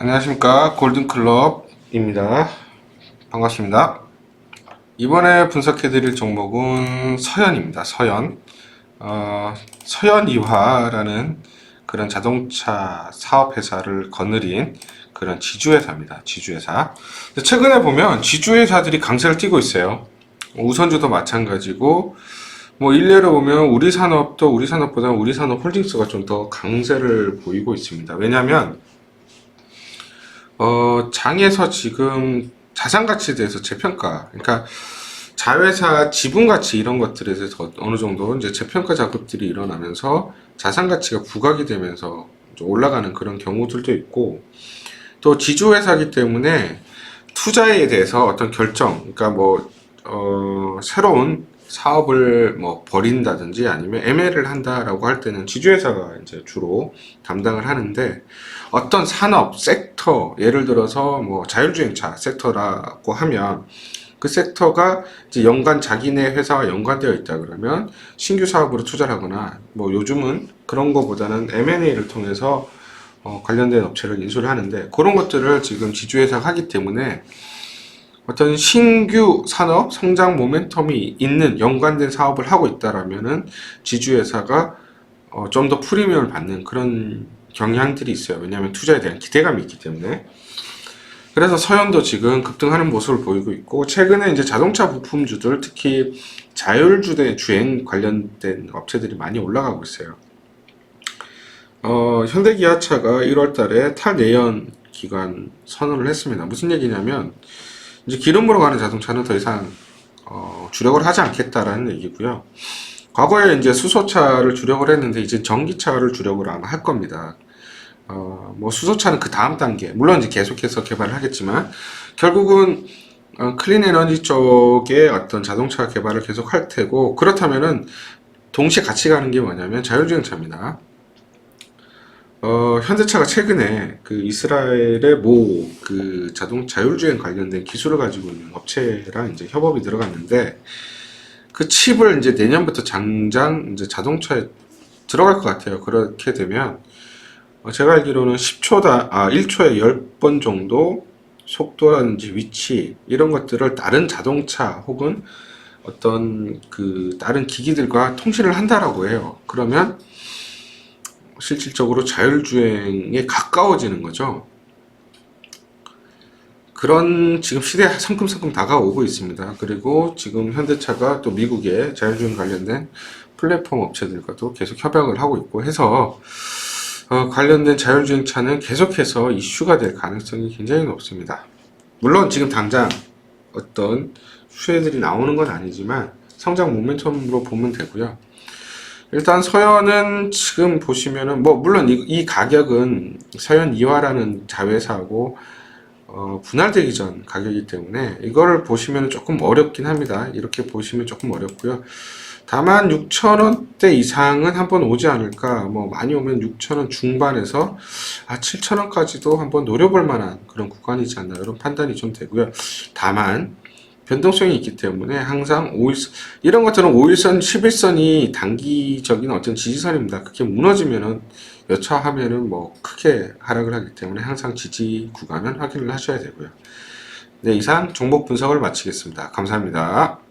안녕하십니까. 골든클럽입니다. 반갑습니다. 이번에 분석해 드릴 종목은 서현입니다. 서현. 어, 서현이화라는 그런 자동차 사업회사를 거느린 그런 지주회사입니다. 지주회사. 최근에 보면 지주회사들이 강세를 띠고 있어요. 우선주도 마찬가지고 뭐 일례로 보면 우리 산업도 우리 산업보다 우리 산업 홀딩스가 좀 더 강세를 보이고 있습니다. 왜냐하면 어, 장에서 지금 자산 가치에 대해서 재평가, 그러니까 자회사 지분 가치 이런 것들에 대해서 어느 정도 이제 재평가 작업들이 일어나면서 자산 가치가 부각이 되면서 좀 올라가는 그런 경우들도 있고 또 지주회사이기 때문에 투자에 대해서 어떤 결정, 그러니까 뭐 어, 새로운 사업을 뭐 벌인다든지 아니면 ML을 한다라고 할 때는 지주회사가 이제 주로 담당을 하는데 어떤 산업 섹터 예를 들어서 뭐 자율주행차 섹터라고 하면 그 섹터가 이제 연관 자기네 회사와 연관되어 있다 그러면 신규 사업으로 투자를 하거나 뭐 요즘은 그런 거보다는 M&A를 통해서 어, 관련된 업체를 인수를 하는데 그런 것들을 지금 지주회사가 하기 때문에 어떤 신규 산업 성장 모멘텀이 있는 연관된 사업을 하고 있다라면은 지주회사가 어, 좀 더 프리미엄을 받는 그런 경향들이 있어요. 왜냐하면 투자에 대한 기대감이 있기 때문에. 그래서 서현도 지금 급등하는 모습을 보이고 있고 최근에 이제 자동차 부품주들 특히 자율주행 주행 관련된 업체들이 많이 올라가고 있어요. 어, 현대기아차가 1월달에 탈내연 기관 선언을 했습니다. 무슨 얘기냐면 이제 기름으로 가는 자동차는 더 이상 어, 주력을 하지 않겠다라는 얘기고요. 과거에 이제 수소차를 주력을 했는데 이제 전기차를 주력을 아마 할 겁니다. 어, 뭐 수소차는 그 다음 단계, 물론 이제 계속해서 개발을 하겠지만 결국은 어, 클린 에너지 쪽에 어떤 자동차 개발을 계속 할 테고 그렇다면은 동시에 같이 가는 게 뭐냐면 자율주행차입니다. 어, 현대차가 최근에 그 이스라엘의 모 그 자동 자율주행 관련된 기술을 가지고 있는 업체랑 이제 협업이 들어갔는데 그 칩을 이제 내년부터 당장 이제 자동차에 들어갈 것 같아요. 그렇게 되면 어, 제가 알기로는 10초다, 아, 1초에 10번 정도 속도라든지 위치 이런 것들을 다른 자동차 혹은 어떤 그 다른 기기들과 통신을 한다라고 해요. 그러면 실질적으로 자율주행에 가까워지는 거죠. 그런 지금 시대에 성큼성큼 다가오고 있습니다. 그리고 지금 현대차가 또 미국의 자율주행 관련된 플랫폼 업체들과도 계속 협약을 하고 있고 해서 어, 관련된 자율주행 차는 계속해서 이슈가 될 가능성이 굉장히 높습니다. 물론 지금 당장 어떤 수혜들이 나오는 건 아니지만 성장 모멘텀으로 보면 되고요. 일단 서현은 지금 보시면은 뭐 물론 이, 이 가격은 서현 이화라는 자회사하고 어, 분할되기 전 가격이기 때문에 이거를 보시면 조금 어렵긴 합니다. 이렇게 보시면 조금 어렵고요. 다만 6,000원대 이상은 한번 오지 않을까. 뭐 많이 오면 6,000원 중반에서 아 7,000원까지도 한번 노려볼 만한 그런 구간이지 않나 이런 판단이 좀 되고요. 다만 변동성이 있기 때문에 항상 5일 이런 것들은 5일선, 11선이 단기적인 어떤 지지선입니다. 그게 무너지면은 여차하면은 뭐 크게 하락을 하기 때문에 항상 지지 구간은 확인을 하셔야 되고요. 네, 이상 종목 분석을 마치겠습니다. 감사합니다.